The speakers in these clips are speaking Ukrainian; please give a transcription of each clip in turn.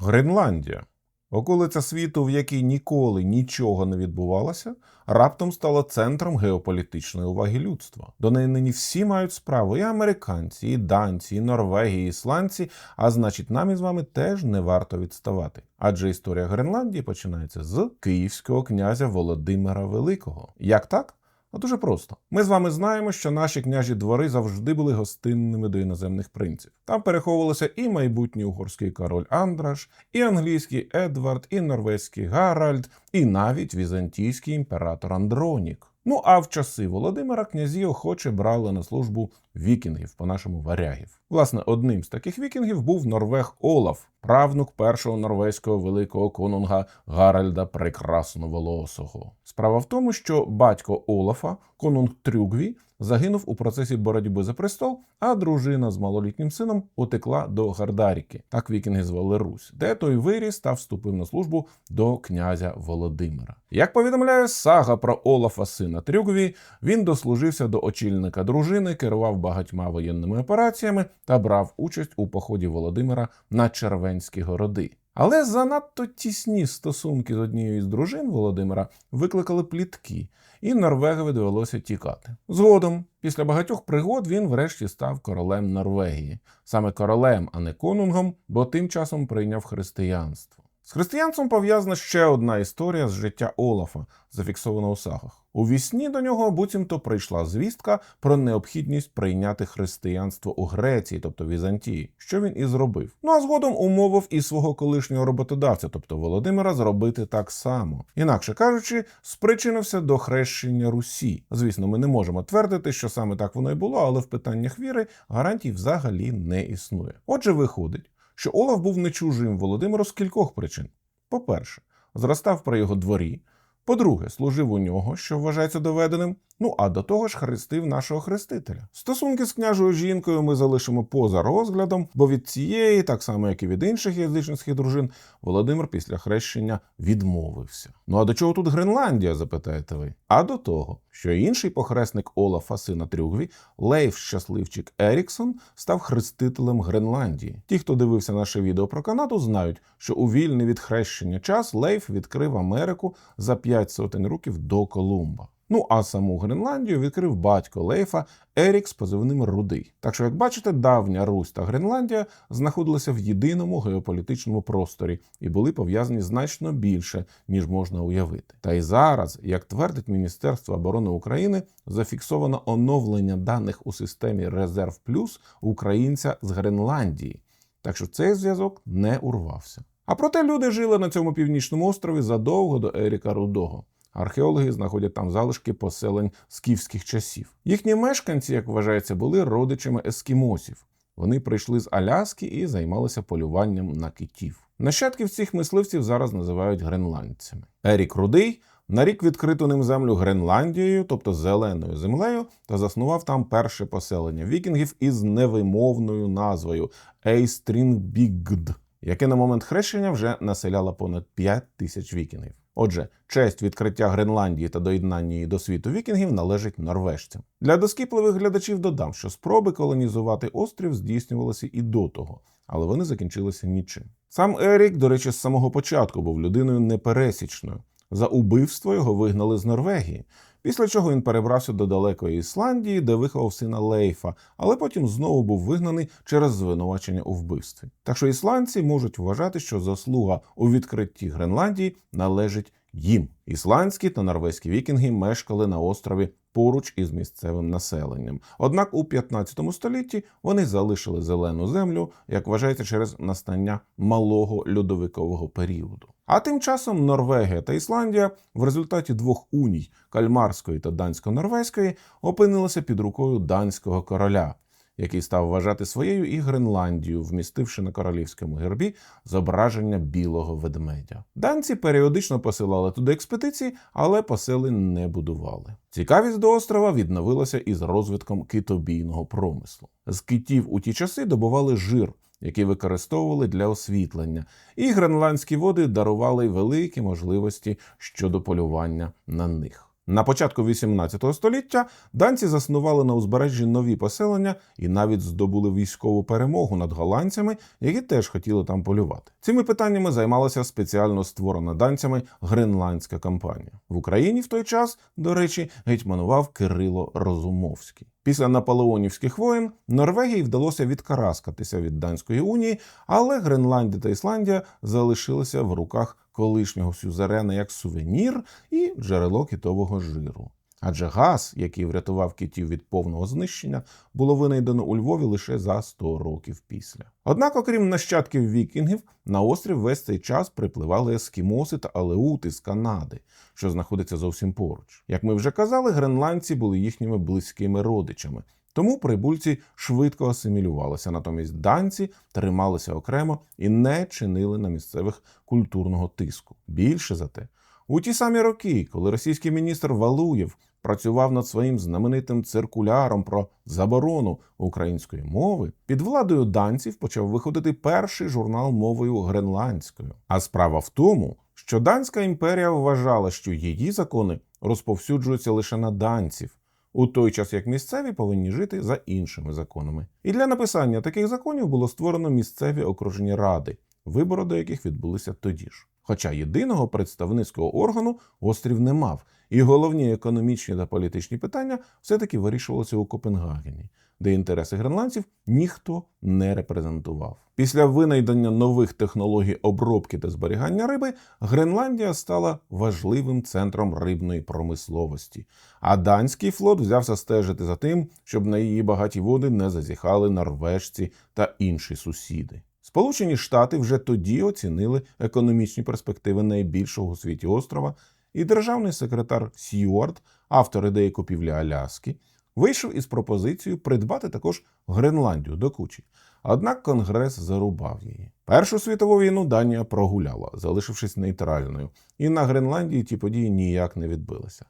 Гренландія. Околиця світу, в якій ніколи нічого не відбувалося, раптом стала центром геополітичної уваги людства. До неї нині всі мають справу і американці, і данці, і норвегі, і ісландці. А значить, нам із вами теж не варто відставати. Адже історія Гренландії починається з київського князя Володимира Великого. Як так? А дуже просто. Ми з вами знаємо, що наші княжі двори завжди були гостинними до іноземних принців. Там переховувалися і майбутній угорський король Андраш, і англійський Едвард, і норвезький Гаральд, і навіть візантійський імператор Андронік. Ну а в часи Володимира князі охоче брали на службу вікінгів, по-нашому варягів. Власне, одним з таких вікінгів був Норвег Олаф, правнук першого норвезького великого конунга Гаральда Прекрасноволосого. Справа в тому, що батько Олафа, конунг Трюгві, загинув у процесі боротьби за престол, а дружина з малолітнім сином утекла до Гардаріки, так вікінги звали Русь, де той виріс та вступив на службу до князя Володимира. Як повідомляє сага про Олафа сина Трюгві, він дослужився до очільника дружини, керував багатьма воєнними операціями та брав участь у поході Володимира на Червенські городи. Але занадто тісні стосунки з однією з дружин Володимира викликали плітки, і Норвегові довелося тікати. Згодом, після багатьох пригод, він врешті став королем Норвегії, саме королем, а не конунгом, бо тим часом прийняв християнство. З християнством пов'язана ще одна історія з життя Олафа, зафіксована у сагах. У вісні до нього буцімто прийшла звістка про необхідність прийняти християнство у Греції, тобто Візантії, що він і зробив. Ну а згодом умовив і свого колишнього роботодавця, тобто Володимира, зробити так само. Інакше кажучи, спричинився до хрещення Русі. Звісно, ми не можемо твердити, що саме так воно і було, але в питаннях віри гарантій взагалі не існує. Отже, виходить, що Олаф був не чужим Володимиру з кількох причин. По-перше, зростав при його дворі. По-друге, служив у нього, що вважається доведеним. Ну а до того ж хрестив нашого хрестителя. Стосунки з княжою жінкою ми залишимо поза розглядом, бо від цієї, так само як і від інших язичницьких дружин, Володимир після хрещення відмовився. Ну а до чого тут Гренландія? запитаєте ви? А до того, що інший похресник Олафа, сина Трюгві, Лейф Щасливчик Еріксон, став хрестителем Гренландії. Ті, хто дивився наше відео про Канаду, знають, що у вільний від хрещення час Лейф відкрив Америку за п'ять сотень років до Колумба. Ну а саму Гренландію відкрив батько Лейфа Ерік з позивним Рудий. Так що, як бачите, давня Русь та Гренландія знаходилися в єдиному геополітичному просторі і були пов'язані значно більше, ніж можна уявити. Та й зараз, як твердить Міністерство оборони України, зафіксовано оновлення даних у системі Резерв Плюс українця з Гренландії. Так що цей зв'язок не урвався. А проте люди жили на цьому північному острові задовго до Еріка Рудого. Археологи знаходять там залишки поселень скіфських часів. Їхні мешканці, як вважається, були родичами ескімосів. Вони прийшли з Аляски і займалися полюванням на китів. Нащадків цих мисливців зараз називають гренландцями. Ерік Рудий нарік відкриту ним землю Гренландією, тобто зеленою землею, та заснував там перше поселення вікінгів із невимовною назвою Ейстрінбігд, яке на момент хрещення вже населяло понад 5 тисяч вікінгів. Отже, честь відкриття Гренландії та доєднання її до світу вікінгів належить норвежцям. Для доскіпливих глядачів додам, що спроби колонізувати острів здійснювалися і до того, але вони закінчилися нічим. Сам Ерік, до речі, з самого початку був людиною непересічною. За убивство його вигнали з Норвегії. Після чого він перебрався до далекої Ісландії, де виховав сина Лейфа, але потім знову був вигнаний через звинувачення у вбивстві. Так що ісландці можуть вважати, що заслуга у відкритті Гренландії належить їм. Ісландські та норвезькі вікінги мешкали на острові поруч із місцевим населенням. Однак у 15 столітті вони залишили зелену землю, як вважається, через настання малого льодовикового періоду. А тим часом Норвегія та Ісландія в результаті двох уній кальмарської та дансько-норвезької опинилися під рукою данського короля, який став вважати своєю і Гренландію, вмістивши на королівському гербі зображення білого ведмедя. Данці періодично посилали туди експедиції, але поселень не будували. Цікавість до острова відновилася із розвитком китобійного промислу. З китів у ті часи добували жир які використовували для освітлення, і гренландські води дарували великі можливості щодо полювання на них. На початку 18 століття данці заснували на узбережжі нові поселення і навіть здобули військову перемогу над голландцями, які теж хотіли там полювати. Цими питаннями займалася спеціально створена данцями гренландська кампанія. В Україні в той час, до речі, гетьманував Кирило Розумовський. Після наполеонівських воєн Норвегії вдалося відкараскатися від данської унії, але Гренландія та Ісландія залишилися в руках колишнього сюзерена як сувенір і джерело китового жиру. Адже газ, який врятував китів від повного знищення, було винайдено у Львові лише за 100 років після. Однак, окрім нащадків вікінгів, на острів весь цей час припливали ескімоси та алеути з Канади, що знаходиться зовсім поруч. Як ми вже казали, гренландці були їхніми близькими родичами. Тому прибульці швидко асимілювалися, натомість данці трималися окремо і не чинили на місцевих культурного тиску. Більше за те, у ті самі роки, коли російський міністр Валуєв працював над своїм знаменитим циркуляром про заборону української мови, під владою данців почав виходити перший журнал мовою гренландською. А справа в тому, що Данська імперія вважала, що її закони розповсюджуються лише на данців. У той час як місцеві повинні жити за іншими законами. І для написання таких законів було створено місцеві окружені ради, вибори до яких відбулися тоді ж. Хоча єдиного представницького органу острів не мав, і головні економічні та політичні питання все-таки вирішувалися у Копенгагені, де інтереси гренландців ніхто не репрезентував. Після винайдення нових технологій обробки та зберігання риби Гренландія стала важливим центром рибної промисловості, а данський флот взявся стежити за тим, щоб на її багаті води не зазіхали норвежці та інші сусіди. Сполучені Штати вже тоді оцінили економічні перспективи найбільшого у світі острова, і державний секретар Сьюарт, автор ідеї купівлі Аляски, вийшов із пропозицією придбати також Гренландію до кучі. Однак Конгрес зарубав її. Першу світову війну Данія прогуляла, залишившись нейтральною, і на Гренландії ті події ніяк не відбилися.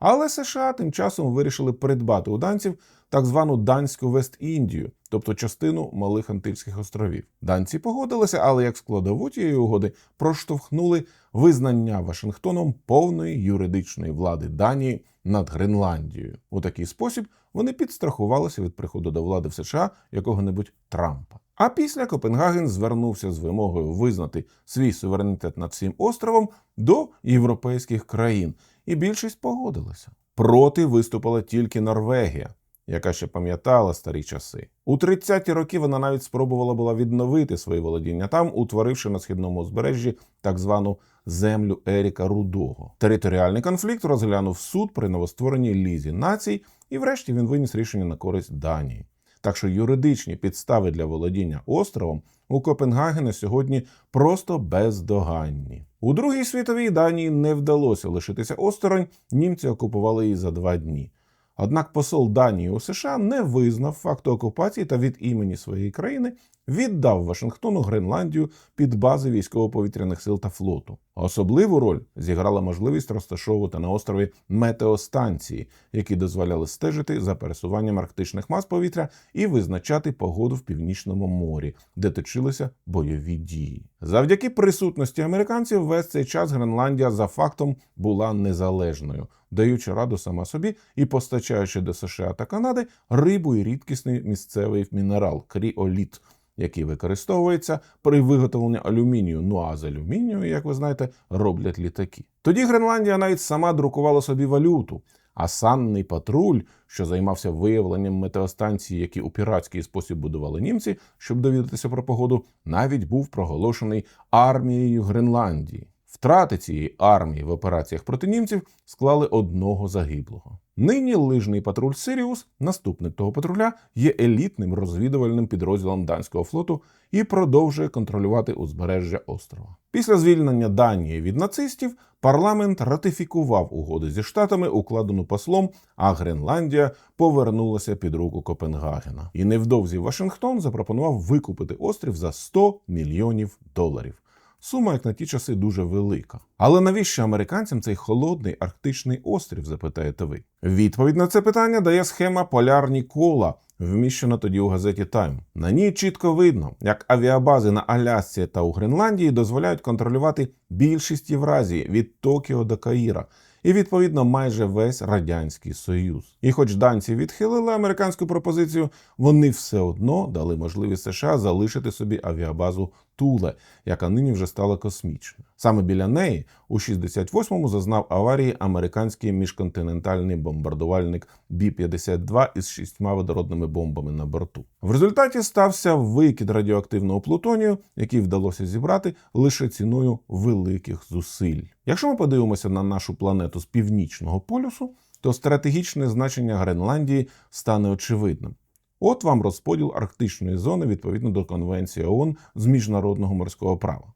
Але США тим часом вирішили придбати у данців так звану данську Вест-Індію, тобто частину малих Антильських островів. Данці погодилися, але як складову тієї угоди проштовхнули визнання Вашингтоном повної юридичної влади Данії над Гренландією. У такий спосіб вони підстрахувалися від приходу до влади в США якого-небудь Трампа. А після Копенгаген звернувся з вимогою визнати свій суверенітет над цим островом до європейських країн, і більшість погодилася. Проти виступила тільки Норвегія, яка ще пам'ятала старі часи. У 30-ті роки вона навіть спробувала була відновити свої володіння там, утворивши на східному узбережжі так звану землю Еріка Рудого. Територіальний конфлікт розглянув суд при новоствореній лізі націй, і врешті він виніс рішення на користь Данії. Так що юридичні підстави для володіння островом у Копенгагена сьогодні просто бездоганні. У Другій світовій Данії не вдалося лишитися осторонь, німці окупували її за два дні. Однак посол Данії у США не визнав факту окупації та від імені своєї країни віддав Вашингтону Гренландію під бази військово-повітряних сил та флоту. Особливу роль зіграла можливість розташовувати на острові метеостанції, які дозволяли стежити за пересуванням арктичних мас повітря і визначати погоду в північному морі, де точилися бойові дії. Завдяки присутності американців весь цей час Гренландія за фактом була незалежною, даючи раду сама собі і постачаючи до США та Канади рибу і рідкісний місцевий мінерал кріоліт який використовується при виготовленні алюмінію. Ну а з алюмінію, як ви знаєте, роблять літаки. Тоді Гренландія навіть сама друкувала собі валюту. А санний патруль, що займався виявленням метеостанцій, які у піратський спосіб будували німці, щоб довідатися про погоду, навіть був проголошений армією Гренландії. Втрати цієї армії в операціях проти німців склали одного загиблого. Нині лижний патруль Сиріус, наступник того патруля, є елітним розвідувальним підрозділом данського флоту і продовжує контролювати узбережжя острова. Після звільнення Данії від нацистів парламент ратифікував угоду зі штатами, укладену послом, а Гренландія повернулася під руку Копенгагена. І невдовзі Вашингтон запропонував викупити острів за 100 мільйонів доларів. Сума, як на ті часи, дуже велика. Але навіщо американцям цей холодний арктичний острів? запитаєте ви? Відповідь на це питання дає схема Полярні кола, вміщена тоді у газеті Тайм. На ній чітко видно, як авіабази на Алясці та у Гренландії дозволяють контролювати більшість Євразії від Токіо до Каїра. і відповідно майже весь радянський союз. І, хоч данці відхилили американську пропозицію, вони все одно дали можливість США залишити собі авіабазу Туле, яка нині вже стала космічною. Саме біля неї у 68-му зазнав аварії американський міжконтинентальний бомбардувальник Бі-52 із шістьма водородними бомбами на борту. В результаті стався викид радіоактивного плутонію, який вдалося зібрати лише ціною великих зусиль. Якщо ми подивимося на нашу планету з північного полюсу, то стратегічне значення Гренландії стане очевидним. От вам розподіл арктичної зони відповідно до Конвенції ООН з міжнародного морського права.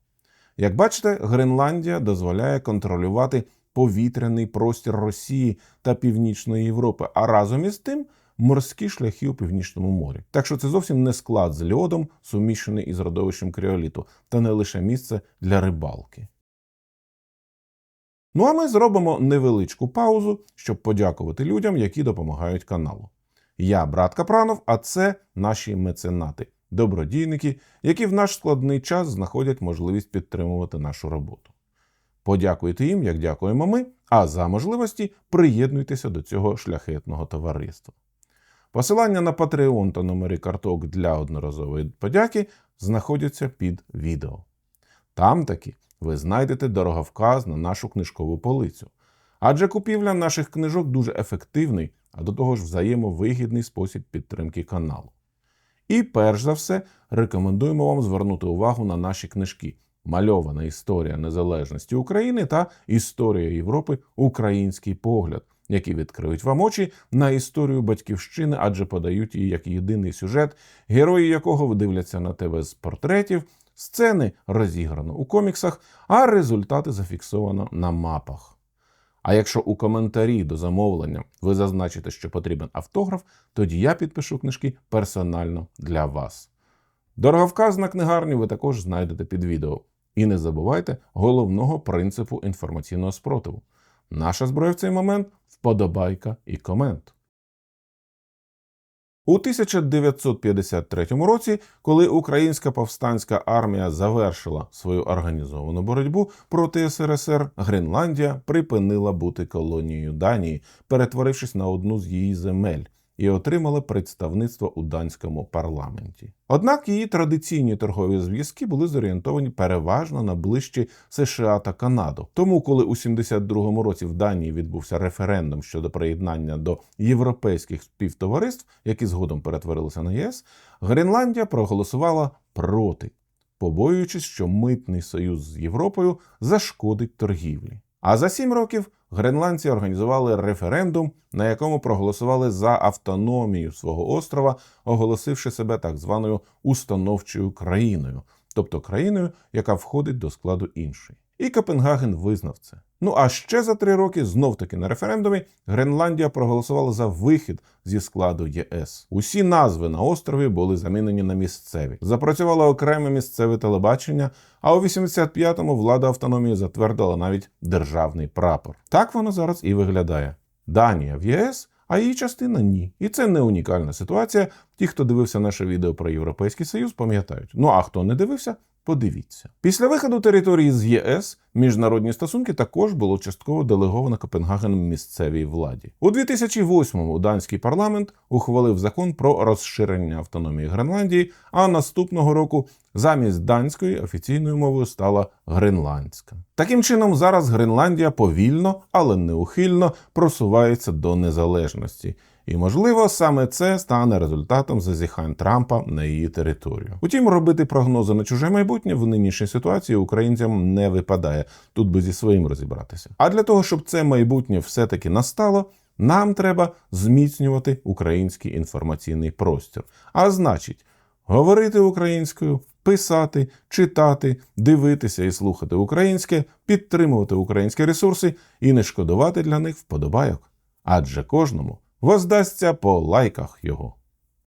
Як бачите, Гренландія дозволяє контролювати повітряний простір Росії та Північної Європи, а разом із тим морські шляхи у північному морі. Так що це зовсім не склад з льодом, суміщений із родовищем кріоліту, та не лише місце для рибалки. Ну а ми зробимо невеличку паузу, щоб подякувати людям, які допомагають каналу. Я брат Капранов, а це наші меценати, добродійники, які в наш складний час знаходять можливість підтримувати нашу роботу. Подякуйте їм, як дякуємо ми, а за можливості приєднуйтеся до цього шляхетного товариства. Посилання на Patreon та номери карток для одноразової подяки знаходяться під відео. Там таки ви знайдете дороговказ на нашу книжкову полицю. Адже купівля наших книжок дуже ефективний, а до того ж взаємовигідний спосіб підтримки каналу. І перш за все рекомендуємо вам звернути увагу на наші книжки Мальована історія незалежності України та Історія Європи Український погляд, які відкриють вам очі на історію батьківщини, адже подають її як єдиний сюжет, герої якого видивляться на тебе з портретів, сцени розіграно у коміксах, а результати зафіксовано на мапах. А якщо у коментарі до замовлення ви зазначите, що потрібен автограф, тоді я підпишу книжки персонально для вас. Дороговказ на книгарню ви також знайдете під відео. І не забувайте головного принципу інформаційного спротиву. Наша зброя в цей момент вподобайка і комент. У 1953 році, коли Українська повстанська армія завершила свою організовану боротьбу проти СРСР, Гренландія припинила бути колонією Данії, перетворившись на одну з її земель, і отримала представництво у данському парламенті. Однак її традиційні торгові зв'язки були зорієнтовані переважно на ближчі США та Канаду. Тому, коли у 72-му році в Данії відбувся референдум щодо приєднання до європейських співтовариств, які згодом перетворилися на ЄС, Гренландія проголосувала проти, побоюючись, що митний союз з Європою зашкодить торгівлі. А за сім років гренландці організували референдум, на якому проголосували за автономію свого острова, оголосивши себе так званою установчою країною, тобто країною, яка входить до складу іншої. І Копенгаген визнав це. Ну а ще за три роки знов таки на референдумі Гренландія проголосувала за вихід зі складу ЄС. Усі назви на острові були замінені на місцеві. Запрацювало окреме місцеве телебачення. А у 85-му влада автономії затвердила навіть державний прапор. Так воно зараз і виглядає. Данія в ЄС. А її частина ні. І це не унікальна ситуація. Ті, хто дивився наше відео про Європейський Союз, пам'ятають. Ну а хто не дивився, Подивіться. Після виходу території з ЄС міжнародні стосунки також було частково делеговано Копенгагеном місцевій владі. У 2008-му данський парламент ухвалив закон про розширення автономії Гренландії, а наступного року замість данської офіційною мовою стала гренландська. Таким чином, зараз Гренландія повільно, але неухильно просувається до незалежності. І, можливо, саме це стане результатом зазіхань Трампа на її територію. Утім, робити прогнози на чуже майбутнє в нинішній ситуації українцям не випадає. Тут би зі своїм розібратися. А для того, щоб це майбутнє все-таки настало, нам треба зміцнювати український інформаційний простір. А значить, говорити українською. Писати, читати, дивитися і слухати українське, підтримувати українські ресурси і не шкодувати для них вподобайок. Адже кожному воздасться по лайках його.